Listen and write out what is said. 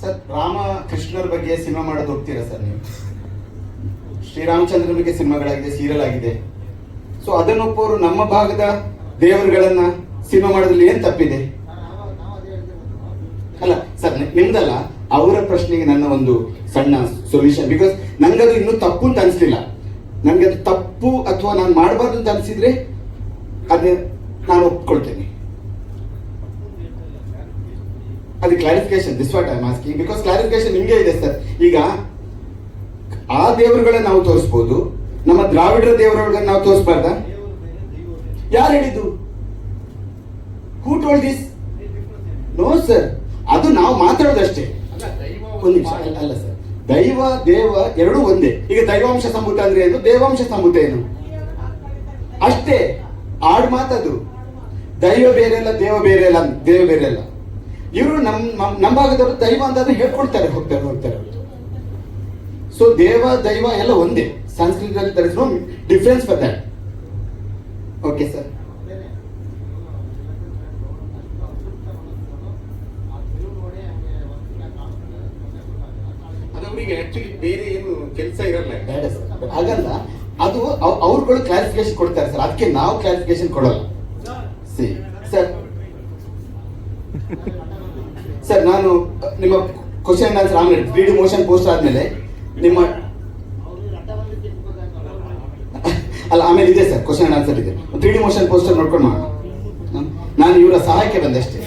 Sir Rama ಕೃಷ್ಣರ ಬಗ್ಗೆ cinema ಮಾಡೋದು ಹೋಗ್ತೀರಾ ಸರ್ ನೀವು? ಶ್ರೀರಾಮಚಂದ್ರನ ಬಗ್ಗೆ ಸಿನಿಮಾಗಳಾಗಿದೆ ಸೀರಿಯಲ್ ಆಗಿದೆ ಸೊ ಅದನ್ನೊಪ್ಪವರು ನಮ್ಮ ಭಾಗದ ದೇವರುಗಳನ್ನ ಸಿನಿಮಾ ಮಾಡೋದ್ರಲ್ಲಿ ಏನ್ ತಪ್ಪಿದೆ? ಅಲ್ಲ, ಸರ್ ನಿಮ್ದಲ್ಲ, ಅವರ ಪ್ರಶ್ನೆಗೆ ನನ್ನ ಒಂದು ಸಣ್ಣ ಸೊಲ್ಯೂಷನ್ ಬಿಕಾಸ್ ನಂಗದು ಇನ್ನೂ ತಪ್ಪು ಅಂತ ಅನಿಸ್ಲಿಲ್ಲ. ನನಗೆ ಅದು ತಪ್ಪು ಅಥವಾ ನಾನು ಮಾಡಬಾರ್ದು ಅಂತ ಅನಿಸಿದ್ರೆ ಅದನ್ನ ನಾನು ಒಪ್ಕೊಳ್ತೇನೆ ಅದು clarification this what I asking because clarification ನಿಮಗೆ ಇದೆ ಸರ್ ಈಗ, ಆ ದೇವರುಗಳನ್ನ ನಾವು ತೋರಿಸ್ಬೋದು, ನಮ್ಮ ದ್ರಾವಿಡರ ದೇವರುಗಳನ್ನ ನಾವು ತೋರಿಸ್ಬಾರ್ದ? ಯಾರು ಹೇಳಿದ್ದು? Who told this no sir ಅದು ನಾವು ಮಾತಾಡೋದಷ್ಟೇ. ಒಂದು ನಿಮಿಷ, ಅಲ್ಲ- ಸರ್ ದೈವ, ದೇವ ಎರಡೂ ಒಂದೇ. ಈಗ ದೈವಾಂಶ ಸಂಭೂತ ಅಂದ್ರೆ ಏನು? ದೇವಾಂಶ ಸಂಭೂತ ಏನು? ಅಷ್ಟೇ. ಆಡ್ ಮಾತದು ದೈವ ಬೇರೆ ಅಲ್ಲ, ದೇವ ಬೇರೆ ಅಲ್ಲ, ದೇವ ಬೇರೆ ಅಲ್ಲ. ಇವರು ನಮ್ ನಮ್- ನಮ್ಮ ಭಾಗದವರು ದೈವ ಅಂತಂದ್ರೆ ಹೇಳ್ಕೊಳ್ತಾರೆ ಹೋಗ್ತಾರೆ ಹೋಗ್ತಾರೆ. ಸೊ ದೇವ ದೈವ ಎಲ್ಲ ಒಂದೇ. ಸಂಸ್ಕೃತದಲ್ಲಿ there is no difference for that okay sir ಅದು ಅವರಿಗೆ ಆಕ್ಚುಲಿ ಬೇರೆ ಏನು ಕೆಲಸ ಇರಲ್ಲ. ಬೇಡ ಸರ್ ಹಾಗಲ್ಲ. ಅದು ಅವ್- ಅವ್ರುಗಳು ಕ್ಲಾರಿಫಿಕೇಶನ್ ಕೊಡ್ತಾರೆ ಸರ್ ಅದಕ್ಕೆ ನಾವು ಕ್ಲಾರಿಫಿಕೇಶನ್ ಕೊಡಲ್ಲ. ಸಿ ಸರ್ ಸರ್ ನಾನು, ನಿಮ್ಮ ಕ್ವಶನ್ ಆನ್ಸರ್ ಆಮೇಲೆ ತ್ರೀ ಡಿ ಮೋಷನ್ ಪೋಸ್ಟ್ ಆದ್ಮೇಲೆ ನಿಮ್ಮ ಅಲ್ಲ, ಆಮೇಲೆ ಇದೆ ಸರ್ ಕ್ವಶನ್ ಆನ್ಸರ್ ಇದೆ. ತ್ರೀ ಡಿ ಮೋಷನ್ ಪೋಸ್ಟರ್ ನೋಡ್ಕೊಂಡು ಮಾಡೋಣ ನಾನು ಇವರ ಸಹಾಯಕ್ಕೆ ಬಂದೆ ಅಷ್ಟೇ.